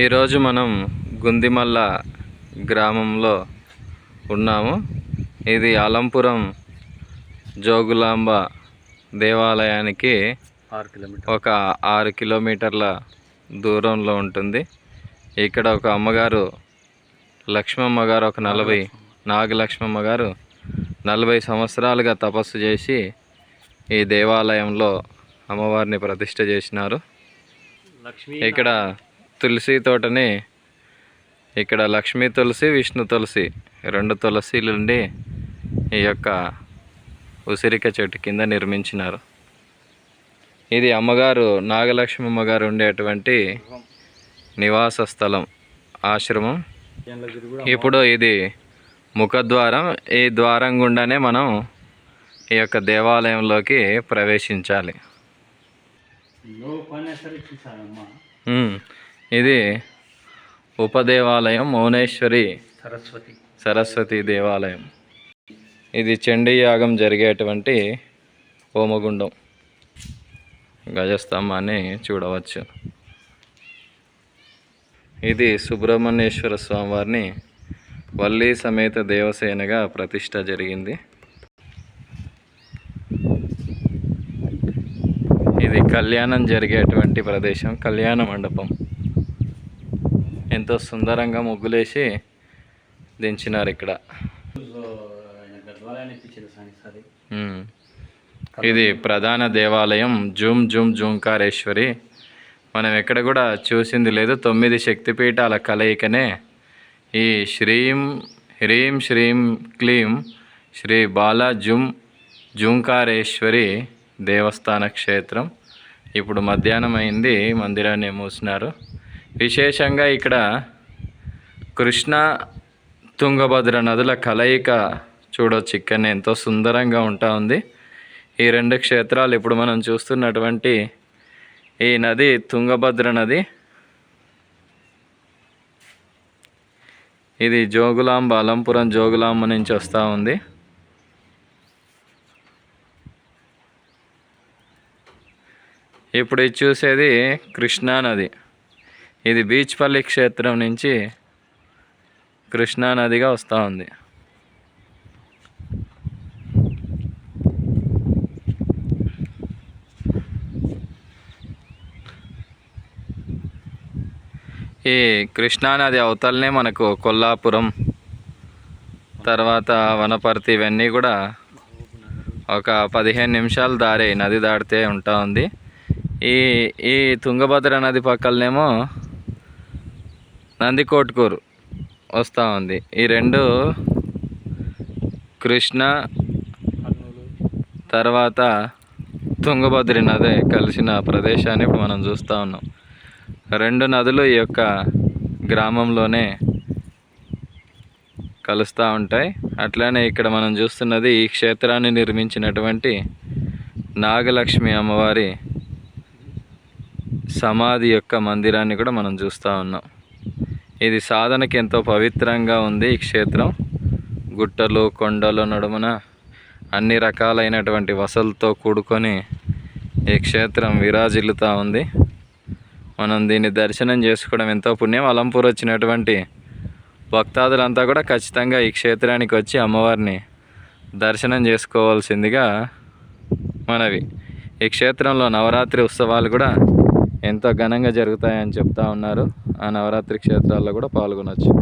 ఈరోజు మనం గుందిమల్ల గ్రామంలో ఉన్నాము. ఇది అలంపురం జోగులాంబ దేవాలయానికి ఆరు కిలోమీటర్. ఒక ఆరు కిలోమీటర్ల దూరంలో ఉంటుంది. ఇక్కడ ఒక అమ్మగారు లక్ష్మమ్మ గారు ఒక నలభై నాగలక్ష్మమ్మ. గారు నలభై సంవత్సరాలుగా తపస్సు చేసి ఈ దేవాలయంలో అమ్మవారిని ప్రతిష్ఠ చేసినారు. ఇక్కడ తులసి తోటని ఇక్కడ లక్ష్మీ తులసి విష్ణు తులసి రెండు తులసిలు ఉండి ఈ యొక్క ఉసిరిక చెట్టు కింద నిర్మించినారు. ఇది అమ్మగారు నాగలక్ష్మి అమ్మగారు ఉండేటువంటి నివాస స్థలం ఆశ్రమం. ఇప్పుడు ఇది ముఖద్వారం. ఈ ద్వారం గుండానే మనం ఈ యొక్క దేవాలయంలోకి ప్రవేశించాలి. ఇది ఉపదేవాలయం మౌనేశ్వరి సరస్వతి. సరస్వతి దేవాలయం. ఇది చండీ యాగం జరిగేటువంటి హోమగుండం. గజస్తంభాన్ని చూడవచ్చు. ఇది సుబ్రహ్మణ్యేశ్వర స్వామివారిని వల్లి సమేత దేవసేనగా ప్రతిష్ట జరిగింది. ఇది కళ్యాణం జరిగేటువంటి ప్రదేశం కళ్యాణ మండపం. ఎంతో సుందరంగా ముగ్గులేసి దించినారు ఇక్కడ. ఇది ప్రధాన దేవాలయం జూమ్ జూమ్ జూంకారేశ్వరి. మనం ఎక్కడ కూడా చూసింది లేదు. తొమ్మిది శక్తిపీఠాల కలయికనే ఈ శ్రీం హ్రీం శ్రీం క్లీం శ్రీ బాలా జుమ్ జూంకారేశ్వరి దేవస్థాన క్షేత్రం. ఇప్పుడు మధ్యాహ్నం అయింది మందిరాన్ని మూసినారు. విశేషంగా ఇక్కడ కృష్ణ తుంగభద్ర నదుల కలయిక చూడొచ్చు. ఇక్కడ ఎంతో సుందరంగా ఉంటా ఉంది. ఈ రెండు క్షేత్రాలు ఇప్పుడు మనం చూస్తున్నటువంటి ఈ నది తుంగభద్ర నది. ఇది జోగులాంబ అలంపురం జోగులాంబ నుంచి వస్తూ ఉంది. ఇప్పుడు ఇది చూసేది కృష్ణా నది. ఇది బీచ్పల్లి క్షేత్రం నుంచి కృష్ణా నదిగా వస్తూ ఉంది. ఈ కృష్ణానది అవతలనే మనకు కొల్లాపురం తర్వాత వనపర్తి ఇవన్నీ కూడా ఒక పదిహేను నిమిషాలు దారి నది దాటితే ఉంటా ఉంది. ఈ ఈ తుంగభద్ర నది పక్కలనేమో నందికోట్కూరు వస్తూ ఉంది. ఈ రెండు కృష్ణ తర్వాత తుంగభద్రి నది కలిసిన ప్రదేశాన్ని ఇప్పుడు మనం చూస్తూ ఉన్నాం. రెండు నదులు ఈ యొక్క గ్రామంలోనే కలుస్తూ ఉంటాయి. అట్లానే ఇక్కడ మనం చూస్తున్నది ఈ క్షేత్రాన్ని నిర్మించినటువంటి నాగలక్ష్మి అమ్మవారి సమాధి యొక్క మందిరాన్ని కూడా మనం చూస్తూ ఉన్నాం. ఇది సాధనకి ఎంతో పవిత్రంగా ఉంది ఈ క్షేత్రం. గుట్టలు కొండలు నడుమున అన్ని రకాలైనటువంటి వసలతో కూడుకొని ఈ క్షేత్రం విరాజిల్లుతూ ఉంది. మనం దీన్ని దర్శనం చేసుకోవడం ఎంతో పుణ్యం. అలంపూర్ వచ్చినటువంటి భక్తాదులంతా కూడా ఖచ్చితంగా ఈ క్షేత్రానికి వచ్చి అమ్మవారిని దర్శనం చేసుకోవాల్సిందిగా మనవి. ఈ క్షేత్రంలో నవరాత్రి ఉత్సవాలు కూడా ఎంతో ఘనంగా జరుగుతాయని చెప్తా ఉన్నారు. ఆ నవరాత్రి క్షేత్రాల్లో కూడా పాల్గొనవచ్చు